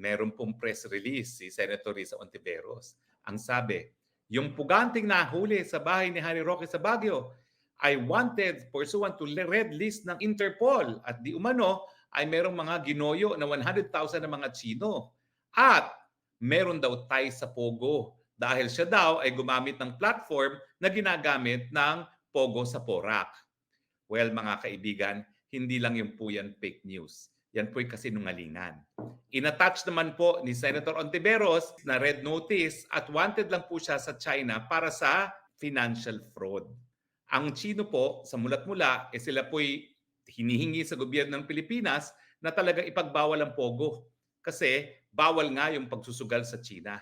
meron pong press release si Senator Risa Ontiveros. Ang sabi, yung puganting nahuli sa bahay ni Harry Roque sa Baguio ay wanted pursuant to red list ng Interpol at di umano ay merong mga ginoyo na 100,000 na mga Chino. At meron daw tay sa Pogo dahil siya daw ay gumamit ng platform na ginagamit ng Pogo sa Porac. Well, mga kaibigan, hindi lang yung po yan fake news. Yan po'y kasinungalingan. Inattach naman po ni Senator Ontiveros na red notice at wanted lang po siya sa China para sa financial fraud. Ang Chino po, sa mulat-mula, eh sila po'y hinihingi sa gobyerno ng Pilipinas na talaga ipagbawal ang Pogo. Kasi bawal nga yung pagsusugal sa China.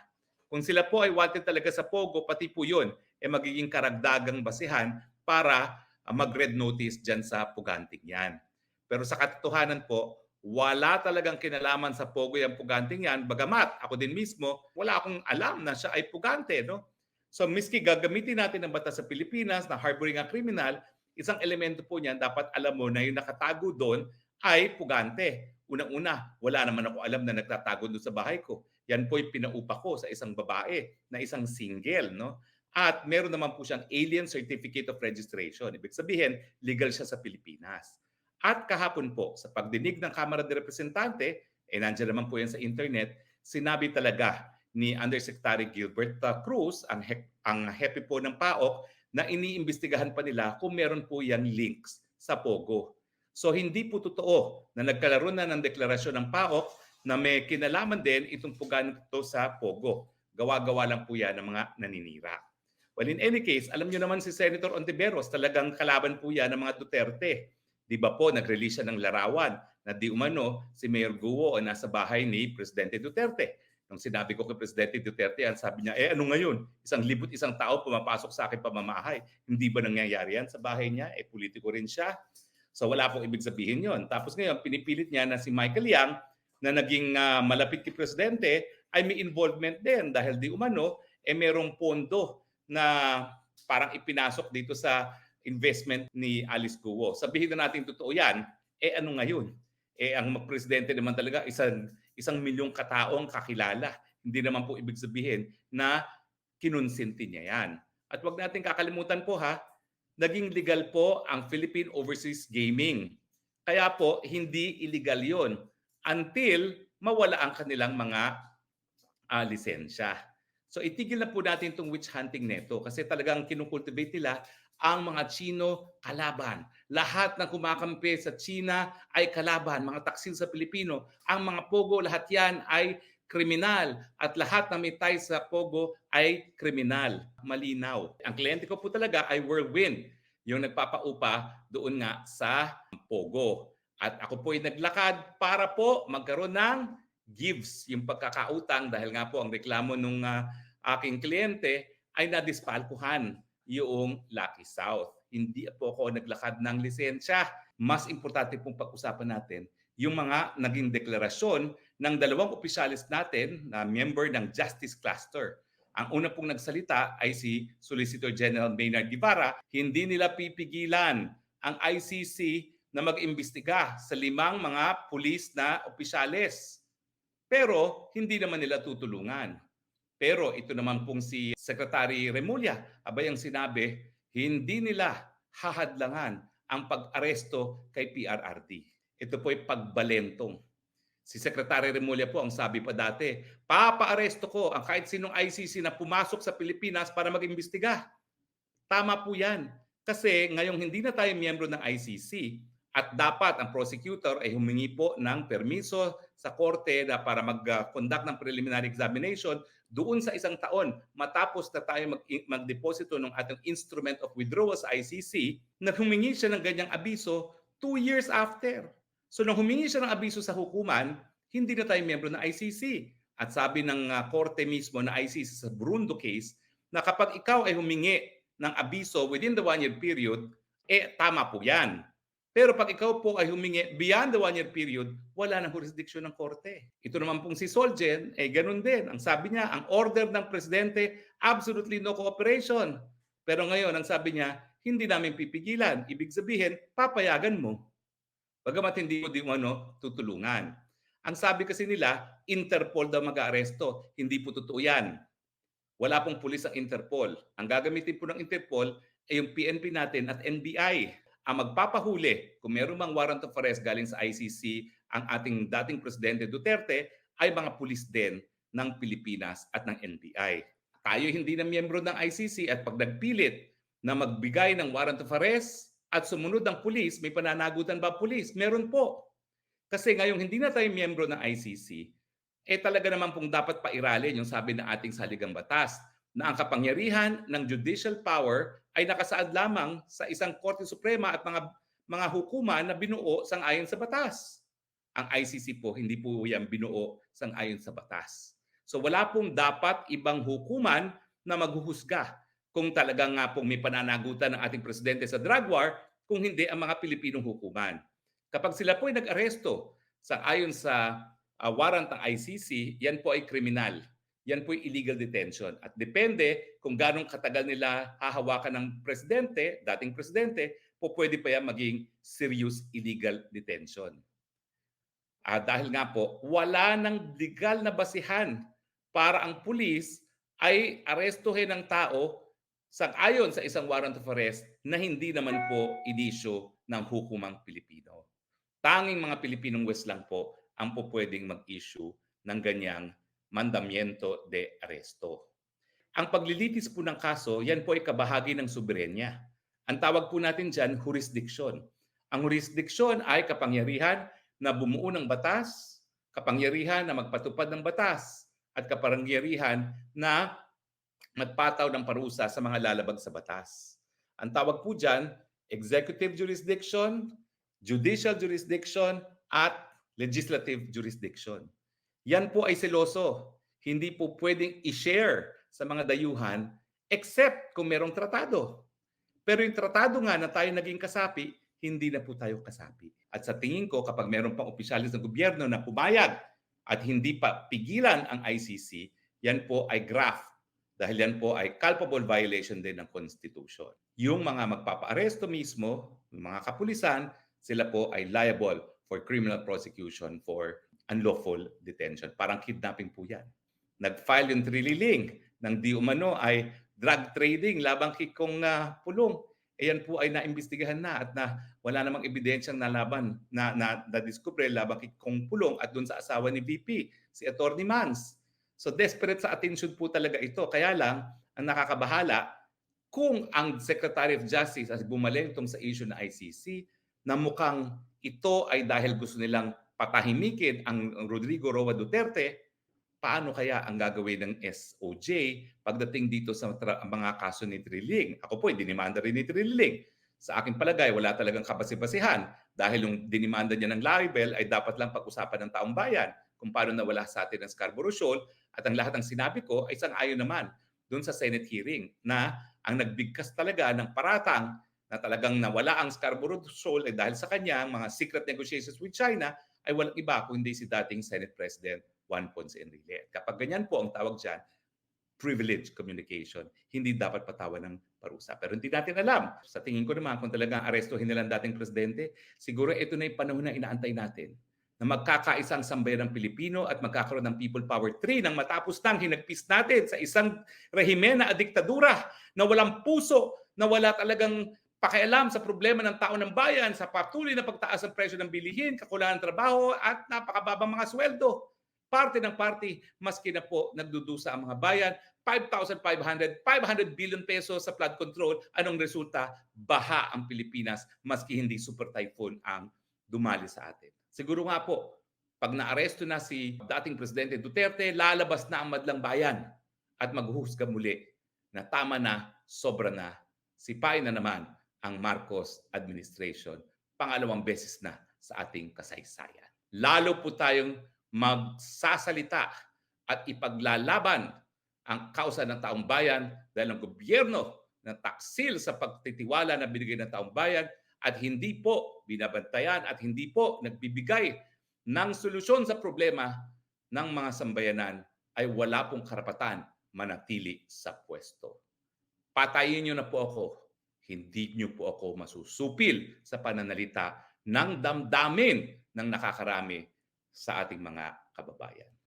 Kung sila po ay wanted talaga sa Pogo, pati po yun, eh magiging karagdagang basihan para mag-red notice dyan sa puganting yan. Pero sa katotohanan po, wala talagang kinalaman sa Pogo yung puganting yan. Bagamat ako din mismo, wala akong alam na siya ay pugante. No? So miski gagamitin natin ang batas sa Pilipinas na harboring a criminal, isang elemento po niyan, dapat alam mo na yung nakatago doon ay pugante. Unang-una, wala naman ako alam na nagtatago doon sa bahay ko. Yan po yung pinaupa ko sa isang babae na isang single. No? At meron naman po siyang Alien Certificate of Registration. Ibig sabihin, legal siya sa Pilipinas. At kahapon po, sa pagdinig ng Kamara de Representante, eh nandiyan naman po yan sa internet, sinabi talaga ni Undersecretary Gilbert uh, Cruz, ang, he- ang hepe po ng PAOK, na iniimbestigahan pa nila kung meron po yan links sa Pogo. So hindi po totoo na nagkalaro na ng deklarasyon ng PAOK na may kinalaman din itong pugan ito sa Pogo. Gawa-gawa lang po yan ng mga naninira. Well, in any case, alam niyo naman si Senator Ontiveros, talagang kalaban po yan ng mga Duterte. Di ba po, nag-release siya ng larawan na di umano si Mayor Guo ay nasa bahay ni Presidente Duterte. Nung sinabi ko kay Presidente Duterte yan, sabi niya, eh ano ngayon? Isang libot isang tao pumapasok sa akin pamamahay. Hindi ba nangyayari yan sa bahay niya? Eh politiko rin siya. So wala pong ibig sabihin yon. Tapos ngayon, pinipilit niya na si Michael Yang na naging uh, malapit kay Presidente ay may involvement din dahil di umano, eh merong pondo na parang ipinasok dito sa investment ni Alice Guo. Sabihin na natin totoo yan, eh ano ngayon? Eh ang presidente naman talaga isang isang milyong kataong kakilala. Hindi naman po ibig sabihin na kinonsinti niya yan. At wag natin kakalimutan po ha, naging legal po ang Philippine Overseas Gaming. Kaya po hindi illegal 'yon until mawala ang kanilang mga uh, lisensya. So itigil na po natin itong witch hunting neto kasi talagang kinukultivate nila ang mga Chino kalaban. Lahat ng kumakampi sa China ay kalaban, mga taksil sa Pilipino. Ang mga Pogo, lahat yan ay kriminal at lahat na may tie sa Pogo ay kriminal. Malinaw. Ang kliyente ko po talaga ay Whirlwind, yung nagpapaupa doon nga sa Pogo. At ako po ay naglakad para po magkaroon ng gives, yung pagkakautang dahil nga po ang reklamo ng uh, aking kliyente ay nadispalkuhan yung Lucky South. Hindi po ako naglakad ng lisensya. Mas importante pong pag-usapan natin yung mga naging deklarasyon ng dalawang opisyalis natin na member ng Justice Cluster. Ang una pong nagsalita ay si Solicitor General Maynard Guevara. Hindi nila pipigilan ang ICC na mag-imbestiga sa limang mga pulis na opisyalis. Pero hindi naman nila tutulungan. Pero ito naman pong si Secretary Remulla, abay ang sinabi, hindi nila hahadlangan ang pag-aresto kay PRRD. Ito po ay pagbalentong. Si Secretary Remulla po ang sabi pa dati, papa-aresto ko ang kahit sinong ICC na pumasok sa Pilipinas para mag-imbestiga. Tama po yan. Kasi ngayong hindi na tayo miyembro ng ICC at dapat ang prosecutor ay humingi po ng permiso sa korte na para mag-conduct ng preliminary examination doon sa isang taon matapos na tayo mag- mag-deposito ng ating instrument of withdrawal sa ICC, na humingi siya ng ganyang abiso two years after. So nung humingi siya ng abiso sa hukuman, hindi na tayo miyembro ng ICC. At sabi ng uh, korte mismo na ICC sa Burundo case, na kapag ikaw ay humingi ng abiso within the one-year period, eh tama po yan. Pero pag ikaw po ay humingi beyond the one-year period, wala nang jurisdiction ng korte. Ito naman pong si Solgen, eh ganun din. Ang sabi niya, ang order ng presidente, absolutely no cooperation. Pero ngayon, ang sabi niya, hindi namin pipigilan. Ibig sabihin, papayagan mo. Bagamat hindi mo di ano, tutulungan. Ang sabi kasi nila, Interpol daw mag-aaresto. Hindi po totoo yan. Wala pong pulis ang Interpol. Ang gagamitin po ng Interpol ay yung PNP natin at NBI. Ang magpapahuli, kung meron mang warrant of arrest galing sa ICC, ang ating dating Presidente Duterte, ay mga pulis din ng Pilipinas at ng NBI. Tayo hindi na miyembro ng ICC at pag nagpilit na magbigay ng warrant of arrest at sumunod ang pulis, may pananagutan ba pulis? Meron po. Kasi ngayong hindi na tayo miyembro ng ICC, eh talaga naman pong dapat pairalin yung sabi ng ating saligang batas na ang kapangyarihan ng judicial power ay nakasaad lamang sa isang Korte Suprema at mga mga hukuman na binuo sang-ayon sa batas. Ang ICC po hindi po yan binuo sang-ayon sa batas. So wala pong dapat ibang hukuman na maghuhusga kung talagang nga pong may pananagutan ng ating presidente sa drug war kung hindi ang mga Pilipinong hukuman. Kapag sila po ay nag-aresto sa ayon sa uh, warrant ng ICC, yan po ay kriminal. Yan po ay illegal detention. At depende kung ganong katagal nila hahawakan ng presidente, dating presidente, po pwede pa yan maging serious illegal detention. Ah, dahil nga po, wala nang legal na basihan para ang pulis ay arestuhin ng tao sa ayon sa isang warrant of arrest na hindi naman po inisyo ng hukumang Pilipino. Tanging mga Pilipinong West lang po ang po pwedeng mag-issue ng ganyang mandamiento de arresto. Ang paglilitis po ng kaso, yan po ay kabahagi ng soberenya. Ang tawag po natin dyan, jurisdiction. Ang jurisdiction ay kapangyarihan na bumuo ng batas, kapangyarihan na magpatupad ng batas, at kapangyarihan na magpataw ng parusa sa mga lalabag sa batas. Ang tawag po dyan, executive jurisdiction, judicial jurisdiction, at legislative jurisdiction. Yan po ay seloso. Hindi po pwedeng i-share sa mga dayuhan except kung merong tratado. Pero yung tratado nga na tayo naging kasapi, hindi na po tayo kasapi. At sa tingin ko, kapag meron pang opisyalis ng gobyerno na pumayag at hindi pa pigilan ang ICC, yan po ay graft dahil yan po ay culpable violation din ng Constitution. Yung mga magpapaaresto mismo, mga kapulisan, sila po ay liable for criminal prosecution for unlawful detention. Parang kidnapping po yan. Nag-file yung trililing ng di umano ay drug trading labang kay Kong uh, Pulong. E yan po ay naimbestigahan na at na wala namang ebidensyang nalaban na na, na discover labang kay Kong Pulong at doon sa asawa ni VP, si Attorney Mans. So desperate sa attention po talaga ito. Kaya lang, ang nakakabahala, kung ang Secretary of Justice ay bumalentong sa issue ng ICC, na mukhang ito ay dahil gusto nilang patahimikin ang Rodrigo Roa Duterte, paano kaya ang gagawin ng SOJ pagdating dito sa mga kaso ni Triling? Ako po, dinimanda rin ni Triling. Sa aking palagay, wala talagang kapasipasihan dahil yung dinimanda niya ng libel ay dapat lang pag-usapan ng taong bayan kung paano nawala sa atin ang Scarborough Shoal at ang lahat ng sinabi ko ay sang-ayon naman doon sa Senate hearing na ang nagbigkas talaga ng paratang na talagang nawala ang Scarborough Shoal ay dahil sa kanyang mga secret negotiations with China ay walang iba kundi si dating Senate President Juan Ponce Enrile. Kapag ganyan po ang tawag dyan, privilege communication. Hindi dapat patawan ng parusa. Pero hindi natin alam. Sa tingin ko naman, kung talagang arestuhin nila ang dating presidente, siguro ito na yung panahon na inaantay natin na magkakaisang sambayan ng Pilipino at magkakaroon ng People Power 3 nang matapos nang hinagpis natin sa isang rehimen na diktadura na walang puso, na wala talagang pakialam sa problema ng tao ng bayan, sa patuloy na pagtaas ng presyo ng bilihin, kakulangan ng trabaho at napakababang mga sweldo. Parte ng party, maski na po nagdudusa ang mga bayan, 5,500, 500 billion pesos sa flood control. Anong resulta? Baha ang Pilipinas, maski hindi super typhoon ang dumali sa atin. Siguro nga po, pag naaresto na si dating Presidente Duterte, lalabas na ang madlang bayan at maghuhusga muli na tama na, sobra na, sipain na naman ang Marcos administration. Pangalawang beses na sa ating kasaysayan. Lalo po tayong magsasalita at ipaglalaban ang kausa ng taong bayan dahil ang gobyerno ng taksil sa pagtitiwala na binigay ng taong bayan at hindi po binabantayan at hindi po nagbibigay ng solusyon sa problema ng mga sambayanan ay wala pong karapatan manatili sa pwesto. Patayin niyo na po ako. Hindi niyo po ako masusupil sa pananalita ng damdamin ng nakakarami sa ating mga kababayan.